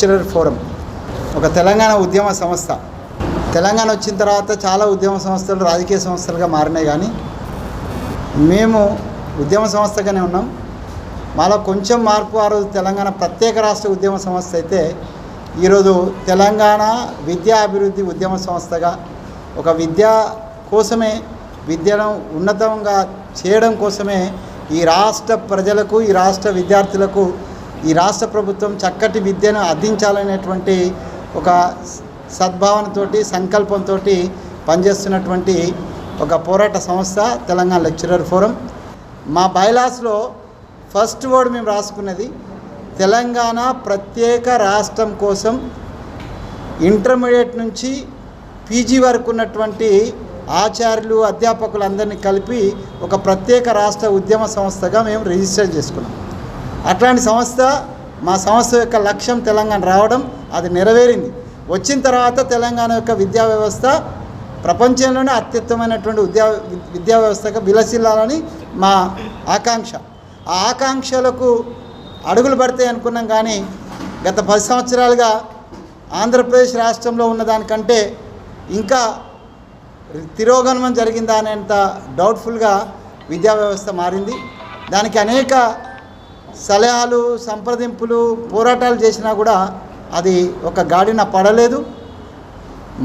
Lecturer forum ఒక తెలంగాణ ఉద్యమ సంస్థ. తెలంగాణ వచ్చిన తర్వాత చాలా ఉద్యమ సంస్థలు రాజకీయ సంస్థలుగా మారినాయి కానీ మేము ఉద్యమ సంస్థగానే ఉన్నాం. మాలో కొంచెం మార్పు ఆ రోజు తెలంగాణ ప్రత్యేక రాష్ట్ర ఉద్యమ సంస్థ అయితే ఈరోజు తెలంగాణ విద్యా అభివృద్ధి ఉద్యమ సంస్థగా ఒక విద్యా కోసమే విద్యను ఉన్నతంగా చేయడం కోసమే ఈ రాష్ట్ర ప్రజలకు ఈ రాష్ట్ర విద్యార్థులకు ఈ రాష్ట్ర ప్రభుత్వం చక్కటి విద్యను అందించాలనేటువంటి ఒక సద్భావనతోటి సంకల్పంతో పనిచేస్తున్నటువంటి ఒక పోరాట సంస్థ తెలంగాణ లెక్చరర్ ఫోరం. మా బైలాస్లో ఫస్ట్ వర్డ్ మేము రాసుకున్నది తెలంగాణ ప్రత్యేక రాష్ట్రం కోసం ఇంటర్మీడియట్ నుంచి పీజీ వరకు ఉన్నటువంటి ఆచార్యులు అధ్యాపకులందరినీ కలిపి ఒక ప్రత్యేక రాష్ట్ర ఉద్యమ సంస్థగా మేము రిజిస్టర్ చేసుకున్నాం. అట్లాంటి సంస్థ మా సంస్థ యొక్క లక్ష్యం తెలంగాణ రావడం అది నెరవేరింది. వచ్చిన తర్వాత తెలంగాణ యొక్క విద్యా వ్యవస్థ ప్రపంచంలోనే అత్యుత్తమైనటువంటి విద్యా విద్యా వ్యవస్థగా విలసిల్లాలని మా ఆకాంక్ష. ఆ ఆకాంక్షలకు అడుగులు పడతాయి అనుకున్నాం కానీ గత పది సంవత్సరాలుగా ఆంధ్రప్రదేశ్ రాష్ట్రంలో ఉన్నదానికంటే ఇంకా తిరోగమనం జరిగిందా అనేంత డౌట్ఫుల్గా విద్యా వ్యవస్థ మారింది. దానికి అనేక సలహాలు సంప్రదింపులు పోరాటాలు చేసినా కూడా అది ఒక గాడిన పడలేదు.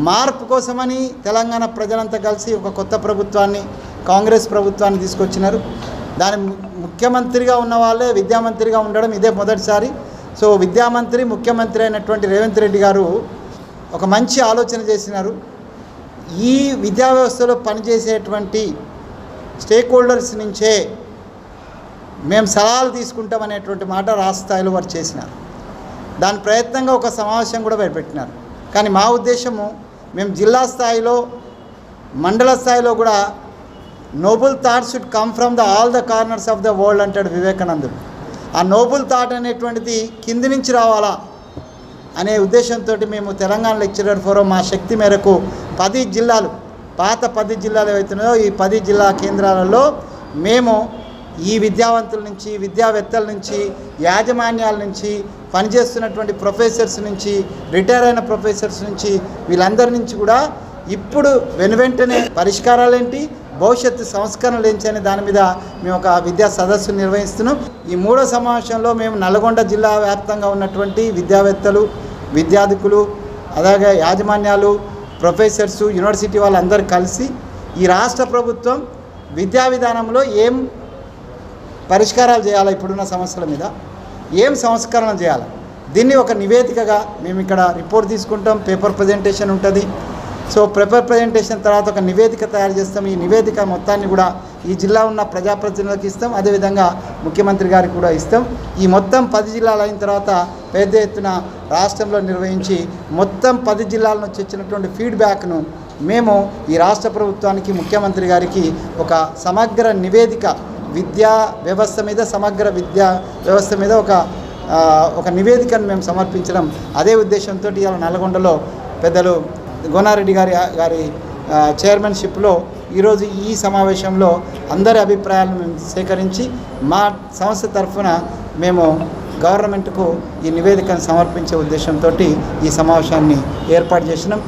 మార్పు కోసమని తెలంగాణ ప్రజలంతా కలిసి ఒక కొత్త ప్రభుత్వాన్ని కాంగ్రెస్ ప్రభుత్వాన్ని తీసుకొచ్చినారు. దాని ముఖ్యమంత్రిగా ఉన్న వాళ్ళే విద్యామంత్రిగా ఉండడం ఇదే మొదటిసారి. సో విద్యామంత్రి ముఖ్యమంత్రి అయినటువంటి రేవంత్ రెడ్డి గారు ఒక మంచి ఆలోచన చేసినారు. ఈ విద్యా వ్యవస్థలో పనిచేసేటువంటి స్టేక్ హోల్డర్స్ నుంచే మేము సలహాలు తీసుకుంటామనేటువంటి మాట రాష్ట్ర స్థాయిలో వారు చేసినారు. దాని ప్రయత్నంగా ఒక సమావేశం కూడా పెట్టినారు. కానీ మా ఉద్దేశము మేము జిల్లా స్థాయిలో మండల స్థాయిలో కూడా noble thought should come from the all the corners of the world అంటాడు వివేకానందుడు. ఆ నోబుల్ థాట్ అనేటువంటిది కింది నుంచి రావాలా అనే ఉద్దేశంతో మేము తెలంగాణ లెక్చరర్ ఫోరం మా శక్తి మేరకు పది జిల్లాలు పాత పది జిల్లాలు ఏవైతున్నాయో ఈ పది జిల్లా కేంద్రాలలో మేము ఈ విద్యావంతుల నుంచి విద్యావేత్తల నుంచి యాజమాన్యాల నుంచి పనిచేస్తున్నటువంటి ప్రొఫెసర్స్ నుంచి రిటైర్ అయిన ప్రొఫెసర్స్ నుంచి వీళ్ళందరి నుంచి కూడా ఇప్పుడు వెనువెంటనే పరిష్కారాలేంటి భవిష్యత్తు సంస్కరణలు ఏంటి అనే దాని మీద మేము ఒక విద్యా సదస్సు నిర్వహిస్తున్నాం. ఈ మూడో సమావేశంలో మేము నల్గొండ జిల్లా వ్యాప్తంగా ఉన్నటువంటి విద్యావేత్తలు విద్యార్థికులు అలాగే యాజమాన్యాలు ప్రొఫెసర్స్ యూనివర్సిటీ వాళ్ళందరూ కలిసి ఈ రాష్ట్ర ప్రభుత్వం విద్యా విధానంలో ఏం పరిష్కారాలు చేయాలి ఇప్పుడున్న సమస్యల మీద? ఏం సంస్కరణ చేయాలి? దీన్ని ఒక నివేదికగా మేము ఇక్కడ రిపోర్ట్ తీసుకుంటాం పేపర్ ప్రజెంటేషన్ ఉంటుంది. సో పేపర్ ప్రజెంటేషన్ తర్వాత ఒక నివేదిక తయారు చేస్తాం. ఈ నివేదిక మొత్తాన్ని కూడా ఈ జిల్లా ఉన్న ప్రజాప్రతినిధులకు ఇస్తాం. అదేవిధంగా ముఖ్యమంత్రి గారికి కూడా ఇస్తాం. ఈ మొత్తం పది జిల్లాలు అయిన తర్వాత పెద్ద ఎత్తున రాష్ట్రంలో నిర్వహించి మొత్తం పది జిల్లాల నుంచి వచ్చినటువంటి ఫీడ్బ్యాక్ను మేము ఈ రాష్ట్ర ప్రభుత్వానికి ముఖ్యమంత్రి గారికి ఒక సమగ్ర నివేదిక విద్యా వ్యవస్థ మీద సమగ్ర విద్యా వ్యవస్థ మీద ఒక ఒక నివేదికను మేము సమర్పించడం అదే ఉద్దేశంతో ఇవాళ నల్గొండలో పెద్దలు గోనారెడ్డి గారి గారి చైర్మన్షిప్లో ఈరోజు ఈ సమావేశంలో అందరి అభిప్రాయాలను మేము సేకరించి మా సంస్థ తరఫున మేము గవర్నమెంట్కు ఈ నివేదికను సమర్పించే ఉద్దేశంతో ఈ సమావేశాన్ని ఏర్పాటు చేసినాం.